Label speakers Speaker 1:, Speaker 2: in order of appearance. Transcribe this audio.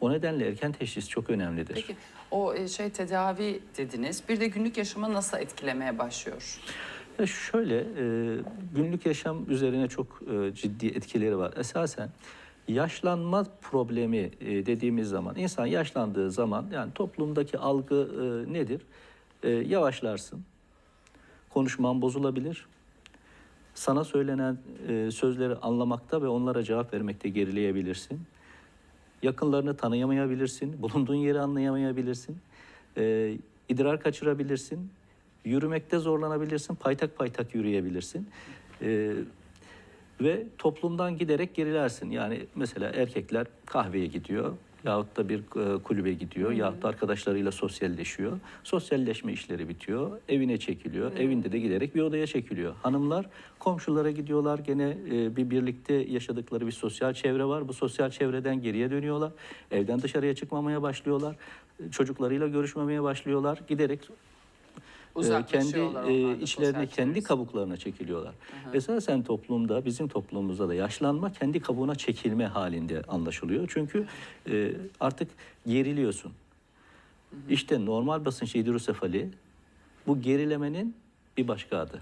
Speaker 1: O nedenle erken teşhis çok önemlidir.
Speaker 2: Peki o e, şey tedavi dediniz. Bir de günlük yaşama nasıl etkilemeye başlıyor?
Speaker 1: Ya şöyle, e, günlük yaşam üzerine çok e, ciddi etkileri var. Esasen yaşlanma problemi e, dediğimiz zaman, insan yaşlandığı zaman yani toplumdaki algı e, nedir? E, yavaşlarsın, konuşman bozulabilir, sana söylenen e, sözleri anlamakta ve onlara cevap vermekte gerileyebilirsin. Yakınlarını tanıyamayabilirsin, bulunduğun yeri anlayamayabilirsin, e, idrar kaçırabilirsin, yürümekte zorlanabilirsin, paytak paytak yürüyebilirsin. E, ve toplumdan giderek gerilersin. Yani mesela erkekler kahveye gidiyor yahut da bir e, kulübe gidiyor yahut da arkadaşlarıyla sosyalleşiyor. Sosyalleşme işleri bitiyor, evine çekiliyor. Evinde de giderek bir odaya çekiliyor. Hanımlar komşulara gidiyorlar. Gene e, bir birlikte yaşadıkları bir sosyal çevre var. Bu sosyal çevreden geriye dönüyorlar. Evden dışarıya çıkmamaya başlıyorlar. Çocuklarıyla görüşmemeye başlıyorlar. Giderek kendi
Speaker 2: Uzaklaşıyorlar
Speaker 1: e, içlerine, kendi kabuklarına çekiliyorlar. Esasen toplumda, bizim toplumumuzda da yaşlanma kendi kabuğuna çekilme halinde anlaşılıyor. Çünkü e, artık geriliyorsun. İşte normal basınç hidrosefali bu gerilemenin bir başka adı.